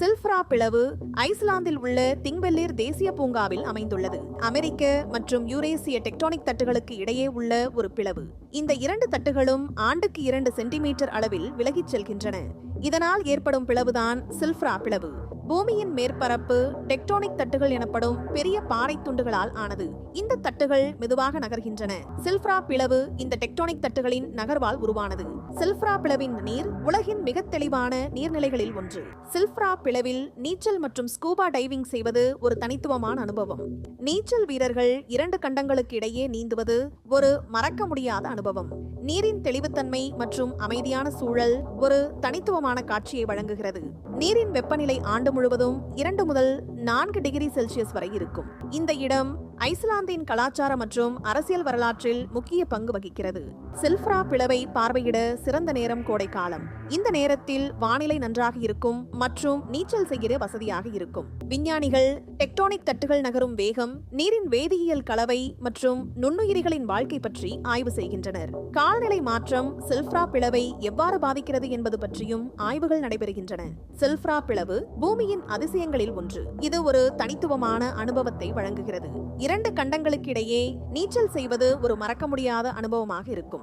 சில்ஃப்ரா பிளவு ஐஸ்லாந்தில் உள்ள திங்வெல்லிர் தேசிய பூங்காவில் அமைந்துள்ளது. அமெரிக்க மற்றும் யூரேசிய டெக்டானிக் தட்டுகளுக்கு இடையே உள்ள ஒரு பிளவு. இந்த இரண்டு தட்டுகளும் ஆண்டுக்கு இரண்டு சென்டிமீட்டர் அளவில் விலகிச் செல்கின்றன. இதனால் ஏற்படும் பிளவுதான் சில்ஃப்ரா பிளவு. பூமியின் மேற்பரப்பு டெக்டோனிக் தட்டுகள் எனப்படும் பெரிய பாறை துண்டுகளால் ஆனது. இந்த தட்டுகள் மெதுவாக நகர்கின்றன. சில்ஃப்ரா பிளவு இந்த டெக்டோனிக் தட்டுகளின் நகர்வால் உருவானது. சில்ஃப்ரா பிளவின் நீர் உலகின் மிக தெளிவான நீர்நிலைகளில் ஒன்று. சில்ஃப்ரா பிளவில் நீச்சல் மற்றும் ஸ்கூபா டைவிங் செய்வது ஒரு தனித்துவமான அனுபவம். நீச்சல் வீரர்கள் இரண்டு கண்டங்களுக்கு இடையே நீந்துவது ஒரு மறக்க முடியாத அனுபவம். நீரின் தெளிவுத்தன்மை மற்றும் அமைதியான சூழல் ஒரு தனித்துவமான காட்சியை வழங்குகிறது. நீரின் வெப்பநிலை ஆண்டு முழுவதும் இரண்டு முதல் நான்கு டிகிரி செல்சியஸ் வரை இருக்கும். இந்த இடம் ஐஸ்லாந்தின் கலாச்சார மற்றும் அரசியல் வரலாற்றில் முக்கிய பங்கு வகிக்கிறது. சில்ஃப்ரா பிளவை பார்வையிட சிறந்த நேரம் கோடை காலம். இந்த நேரத்தில் வானிலை நன்றாக இருக்கும் மற்றும் நீச்சல் செய்கிற வசதியாக இருக்கும். விஞ்ஞானிகள் டெக்டோனிக் தட்டுகள் நகரும் வேகம் நீரின் வேதியியல் கலவை மற்றும் நுண்ணுயிரிகளின் வாழ்க்கை பற்றி ஆய்வு செய்கின்றனர். கால்நிலை மாற்றம் சில்ஃப்ரா பிளவை எவ்வாறு பாதிக்கிறது என்பது பற்றியும் ஆய்வுகள் நடைபெறுகின்றன. சில்ஃப்ரா பிளவு பூமியின் அதிசயங்களில் ஒன்று. இது இது ஒரு தனித்துவமான அனுபவத்தை வழங்குகிறது. இரண்டு கண்டங்களுக்கிடையே நீச்சல் செய்வது ஒரு மறக்க முடியாத அனுபவமாக இருக்கும்.